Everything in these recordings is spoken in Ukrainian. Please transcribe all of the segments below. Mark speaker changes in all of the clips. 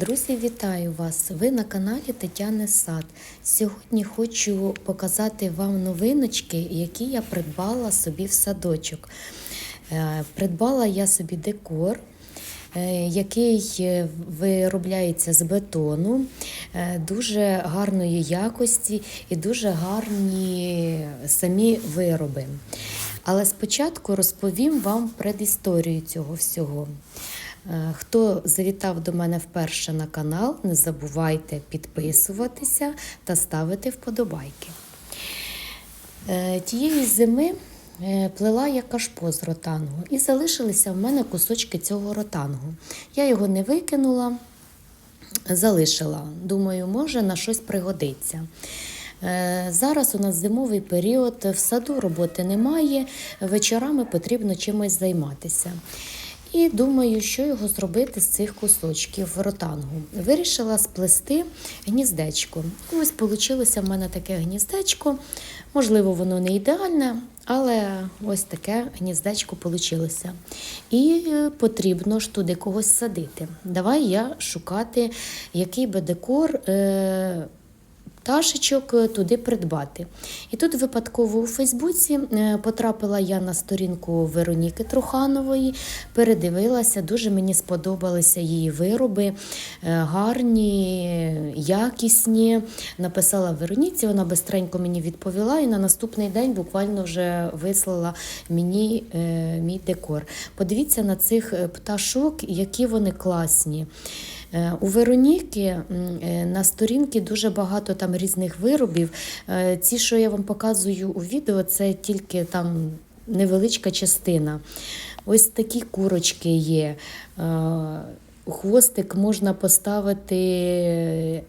Speaker 1: Друзі, вітаю вас! Ви на каналі Тетяни Сад. Сьогодні хочу показати вам новиночки, які я придбала собі в садочок. Е, Придбала я собі декор. е, Який е, виробляється з бетону, дуже гарної якості і дуже гарні самі вироби. Але спочатку розповім вам предісторію цього всього. Е, Хто завітав до мене вперше на канал, не забувайте підписуватися та ставити вподобайки. Е, Тієї зими е, плела я кашпо з ротангу і залишилися в мене кусочки цього ротангу. Я його не викинула, залишила. Думаю, може на щось пригодиться. Зараз у нас зимовий період, в саду роботи немає, вечорами потрібно чимось займатися. І думаю, що його зробити з цих кусочків ротангу. Вирішила сплести гніздечко. Ось вийшло в мене таке гніздечко. Можливо, воно не ідеальне, але ось таке гніздечко вийшло. І е, потрібно ж туди когось садити. Давай я шукати, який би декор. Е- пташечок е, туди придбати. І тут випадково у Фейсбуці е, потрапила я на сторінку Вероніки Труханової, передивилася, дуже мені сподобалися її вироби, е, гарні, якісні. Написала Вероніці, вона бистренько мені відповіла, і на наступний день буквально вже вислала мені мій декор. Подивіться на цих пташок, які вони класні. Е, У Вероніки е, на сторінці дуже багато там різних виробів. Е, Ці, що я вам показую у відео, це тільки там невеличка частина. Ось такі курочки є. Хвостик можна поставити.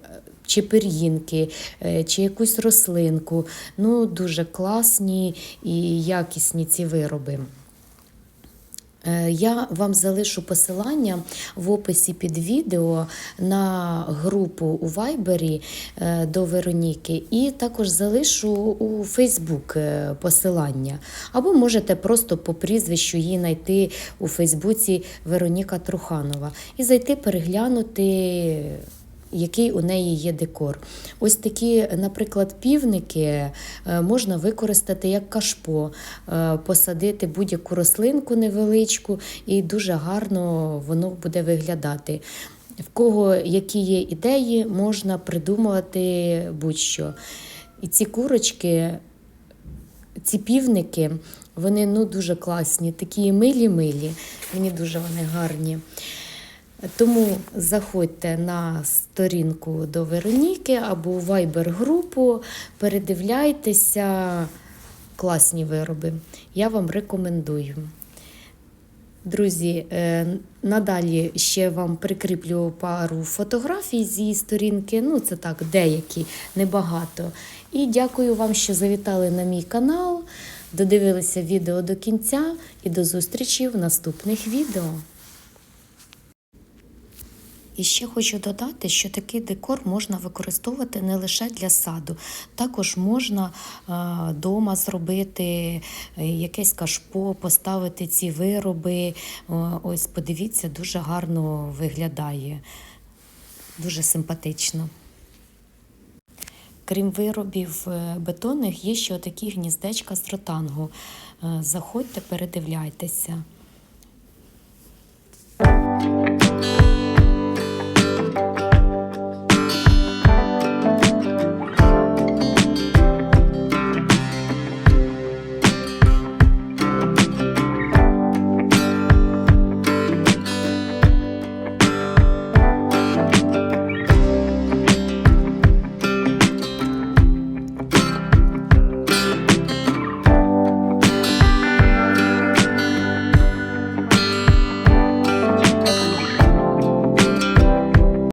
Speaker 1: Чи пир'їнки, е, чи якусь рослинку. Ну, дуже класні і якісні ці вироби. Е, Я вам залишу посилання в описі під відео на групу у Вайбері е, до Вероніки, і також залишу у Фейсбук е, посилання. Або можете просто по прізвищу її знайти у Фейсбуці Вероніка Труханова і зайти переглянути. Який у неї є декор. Ось такі, наприклад, півники е, можна використати як кашпо, е, посадити будь-яку рослинку невеличку, і дуже гарно воно буде виглядати. В кого які є ідеї, можна придумувати будь-що. І ці курочки, ці півники, вони ну, дуже класні, такі милі-милі. Мені дуже вони гарні. Тому заходьте на сторінку до Вероніки або у Viber-групу, передивляйтеся класні вироби. Я вам рекомендую. Друзі, е, надалі ще вам прикріплю пару фотографій з її сторінки. Ну, це так, деякі, небагато. І дякую вам, що завітали на мій канал, додивилися відео до кінця і до зустрічі в наступних відео. І ще хочу додати, що такий декор можна використовувати не лише для саду, також можна вдома зробити е, якесь кашпо, поставити ці вироби. Е, Ось подивіться, дуже гарно виглядає, дуже симпатично. Крім виробів е, бетонних, є ще такі гніздечка з ротангу. Е, Заходьте, передивляйтеся.